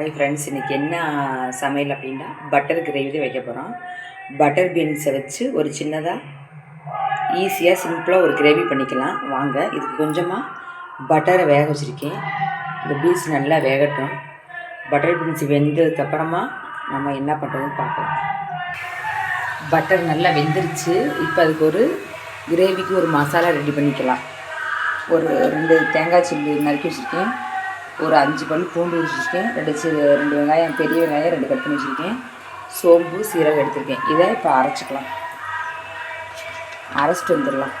Hi friends இன்றைக்கி என்ன சமையல் அப்படின்னா பட்டர் கிரேவி தான் வைக்க போகிறோம் பட்டர் பீன்ஸை வச்சு ஒரு சின்னதாக ஈஸியாக சிம்பிளாக ஒரு கிரேவி பண்ணிக்கலாம். வாங்க இதுக்கு கொஞ்சமாக பட்டரை வேக வச்சுருக்கேன். இந்த பீன்ஸ் நல்லா வேகட்டும். பட்டர் பீன்ஸ் வெந்ததுக்கப்புறமா நம்ம என்ன பண்ணுறதுன்னு பார்க்கலாம். பட்டர் நல்லா வெந்துருச்சு. இப்போ அதுக்கு ஒரு கிரேவிக்கு ஒரு மசாலா ரெடி பண்ணிக்கலாம். ஒரு ரெண்டு தேங்காய் சில்லி நறுக்கி வச்சுருக்கேன். ஒரு அஞ்சு பல் பூண்டு வச்சுருக்கேன் ரெண்டு சி ரெண்டு வெங்காயம் பெரிய வெங்காயம் ரெண்டு கட் பண்ணி வச்சுருக்கேன். சோம்பு சீரகம் எடுத்திருக்கேன். இதை இப்போ அரைச்சிக்கலாம். அரைச்சிட்டு வந்துடலாம்.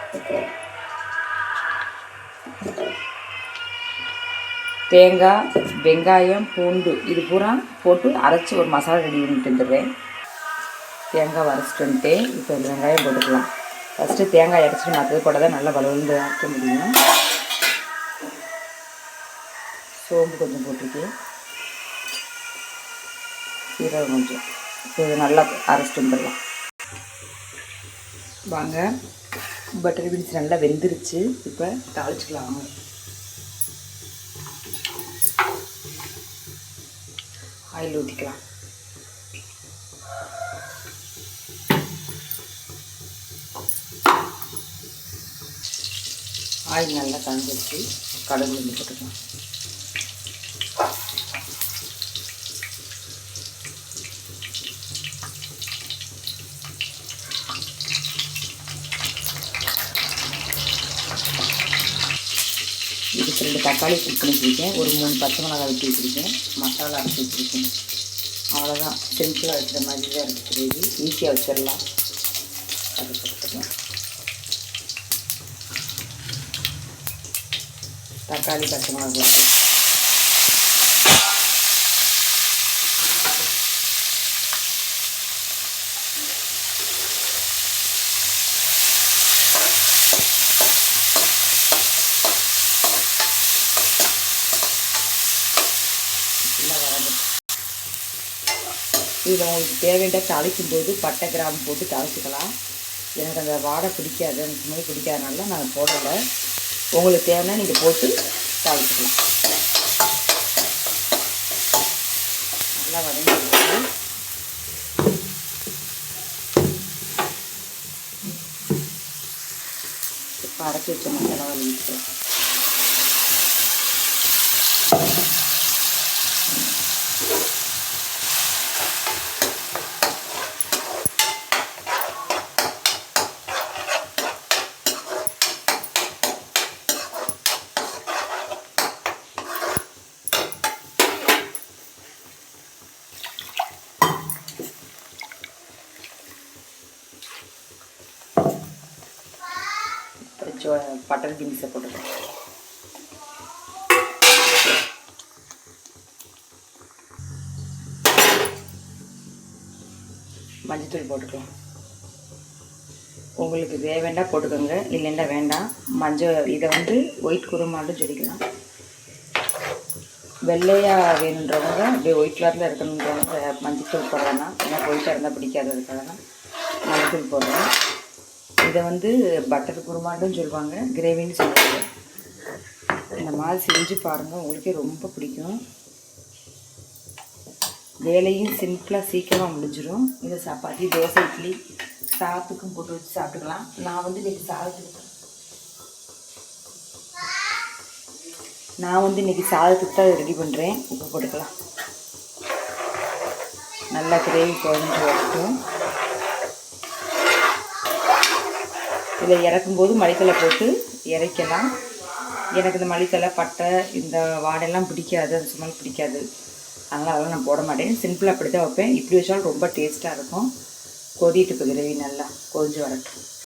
தேங்காய் வெங்காயம் பூண்டு இது பூரா போட்டு அரைச்சி ஒரு மசாலா ரெடி பண்ணிட்டு வந்துடுறேன். தேங்காய் அரைச்சிட்டு வந்துட்டேன். இப்போ வெங்காயம் போட்டுக்கலாம். ஃபஸ்ட்டு தேங்காய் அரைச்சிட்டு மற்றது போட தான் நல்லா வளர்ந்து அரைக்க முடியும். சோம்பு கொஞ்சம் போட்டிருக்கேன் சீரகம் கொஞ்சம். இப்போ நல்லா அரைச்சிட்டு வந்துடலாம். வாங்க. பட்டர் பீன்ஸ் நல்லா வெந்துருச்சு. இப்போ தாளிச்சிக்கலாம். வாங்க ஆயில் ஊற்றிக்கலாம் ஆயில் நல்லா கலந்துருச்சு. கடுகு கொஞ்சம் போட்டுக்கலாம். இதுக்கு ரெண்டு தக்காளி குக் பண்ணி வச்சுருக்கேன் ஒரு மூணு பச்சை மிளகாய் வெட்டி வச்சுருக்கேன். மசாலா அரைச்சி வச்சுருக்கேன். அவ்வளோதான் சிம்பிளாக வைக்கிற மாதிரி தான் இருக்குது கிரேவி ஈஸியாக வச்சிடலாம். அது போட்டுக்கலாம் தக்காளி பச்சை மிளகாய் நல்லா வளர்ந்து இதில் உங்களுக்கு தேவையான தாளிக்கும் போது பட்டை கிராம்பு போட்டு தாளிச்சிக்கலாம். எனக்கு அந்த வாடை பிடிக்காது எனக்கு சுமை பிடிக்காதனால நான் போடலை. உங்களுக்கு தேவைன்னா நீங்கள் போட்டு தாளிச்சிக்கலாம். நல்லா வதங்கி இப்போ அரைச்சி வச்ச மசாலா வதங்கிட்டு கொஞ்சம் பட்டர் பீன்ஸை போட்டுக்கலாம். மஞ்சத்தூள் போட்டுக்கலாம். உங்களுக்கு தேவைண்டா போட்டுக்கோங்க இல்லைன்னா வேண்டாம். மஞ்சள் இதை வந்து ஒயிட் குருமான்னு சொல்லிக்கலாம் வெள்ளையாக வேணுன்றவங்க அப்படியே ஒயிட் கலரில் இருக்கணுன்றவங்க மஞ்சத்தூள் போடலாம். எனக்கு ஒயிட்டாக இருந்தால் பிடிக்காததுக்காக தான் மஞ்சத்தூள் போடுறேன் இதை வந்து பட்டர் குருமாண்டும் சொல்லுவாங்க கிரேவின்னு சொல்லுவாங்க. இந்த மாதிரி செஞ்சு பாருங்கள் உங்களுக்கே ரொம்ப பிடிக்கும். வேலையும் சிம்பிளாக சீக்கிரமாக முடிஞ்சிடும் இதை சப்பாத்தி தோசை இட்லி சாத்துக்கும் போட்டு வச்சு சாப்பிட்டுக்கலாம். நான் வந்து இன்றைக்கி சாதத்துக்கு நான் வந்து இன்றைக்கி சாதத்துக்கு தான் ரெடி பண்ணுறேன் உப்பு போட்டுக்கலாம். நல்லா கிரேவி குழஞ்சு வரட்டும். இதில் இறக்கும்போது மளித்தலை போட்டு இறக்கலாம். எனக்கு இந்த மளித்தலை பட்டை இந்த வாடெல்லாம் பிடிக்காது. அந்த சுமல் பிடிக்காது. அதனால் அதெல்லாம் நான் போட மாட்டேன். சிம்பிளாக அப்படி தான் வைப்பேன். இப்படி வச்சாலும் ரொம்ப டேஸ்ட்டாக இருக்கும். கொதிட்டு இப்போ கிரேவி நல்லா. கொதிஞ்சு வரட்டும்.